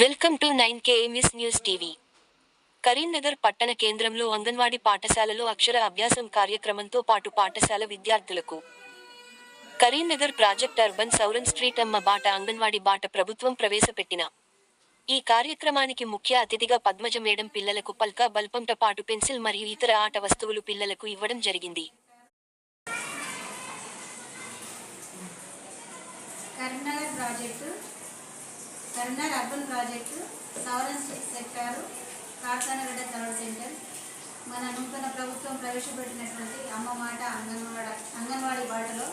Welcome to nine KMS news TV. Karimnagar పట్టణ కేంద్రంలో అంగన్వాడీ పాఠశాలలో అక్షర అభ్యాసం కార్యక్రమంతో పాటు పాఠశాల విద్యార్థులకు. కరీంనగర్ ప్రాజెక్ట్ అర్బన్ సౌరన్ స్ట్రీట్ అమ్మ బాట అంగన్వాడీ బాట ప్రభుత్వం ప్రవేశపెట్టిన. ఈ కార్యక్రమానికి ముఖ్య అతిథిగా పద్మజ మేడం పిల్లలకు పల్కా బల్పంతో పాటు పెన్సిల్ మరియు ఇతర ఆట వస్తువులు పిల్లలకు ఇవ్వడం జరిగింది. Karimnagar project Karimnagar urban project సౌరన్ sector Karkhanagadda సౌర సెంటర్. మన నూతన ప్రభుత్వం ప్రవేశపెట్టినటువంటి అమ్మ మాట అంగన్వాడ అంగన్వాడీ బాటలో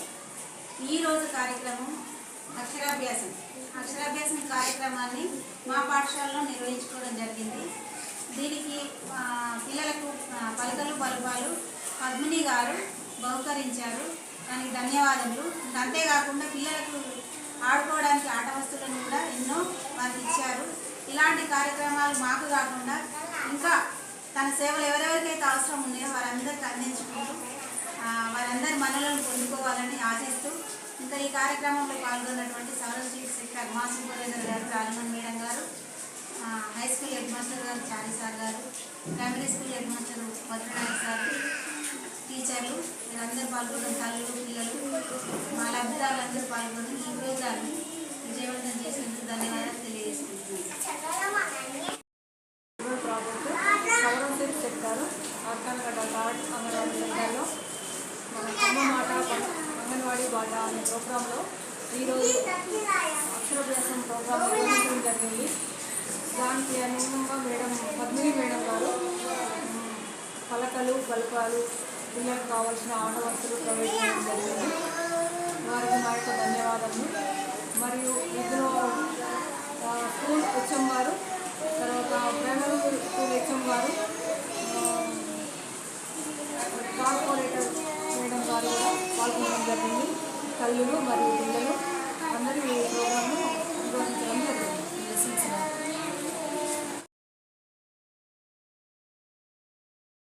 ఈరోజు కార్యక్రమం అక్షరాభ్యాసం. అక్షరాభ్యాసం కార్యక్రమాన్ని మా పాఠశాలలో నిర్వహించుకోవడం జరిగింది. దీనికి పిల్లలకు ఆ, పలకలు బలుపాలు పద్మిని గారు బహుకరించారు. దానికి ధన్యవాదములు. అంతేకాకుండా పిల్లలకు ఆడుకోవడానికి ఆట వస్తువులను కూడా ఎన్నో వారికి ఇచ్చారు. ఇలాంటి కార్యక్రమాలు మాకు కాకుండా ఇంకా తన సేవలు ఎవరెవరికైతే అవసరం ఉన్నాయో వారందరికీ అందించుకుంటూ వారందరి మనలను పొందుకోవాలని ఆశిస్తూ ఇంకా ఈ కార్యక్రమంలో పాల్గొన్నటువంటి సౌరశ్రీ శ్రీ సెక్టర్ సూపర్వైజర్ గారు రాజమన్ మేడం గారు హై స్కూల్ హెడ్ మాస్టర్ గారు చారి సార్ గారు primary school head master Bhadranayak sir టీచర్లు వీరందరూ పాల్గొన్న తల్లులు పిల్లలు మా లబ్ధిదారులందరూ పాల్గొని ఈ ప్రోగ్రాన్ని విజయవంతం అమ్మమాట అమ్మ అంగన్వాడీ బాట అనే ప్రోగ్రాంలో ఈరోజు అక్షరాభ్యాసం ప్రోగ్రాం నిర్వహించడం జరిగింది. దానికి అనుగుణంగా మేడం పద్మిని మేడం గారు పలకలు బలపాలు పిల్లలకు కావాల్సిన ఆట వస్తువులు ప్రొవైడ్ జరిగింది. వారికి మా యొక్క ధన్యవాదాలు మరియు ఇందులో పాల్గొనడం జరిగింది. తల్లులు మరియు పిల్లలు అందరూ ఈ ప్రోగ్రాంను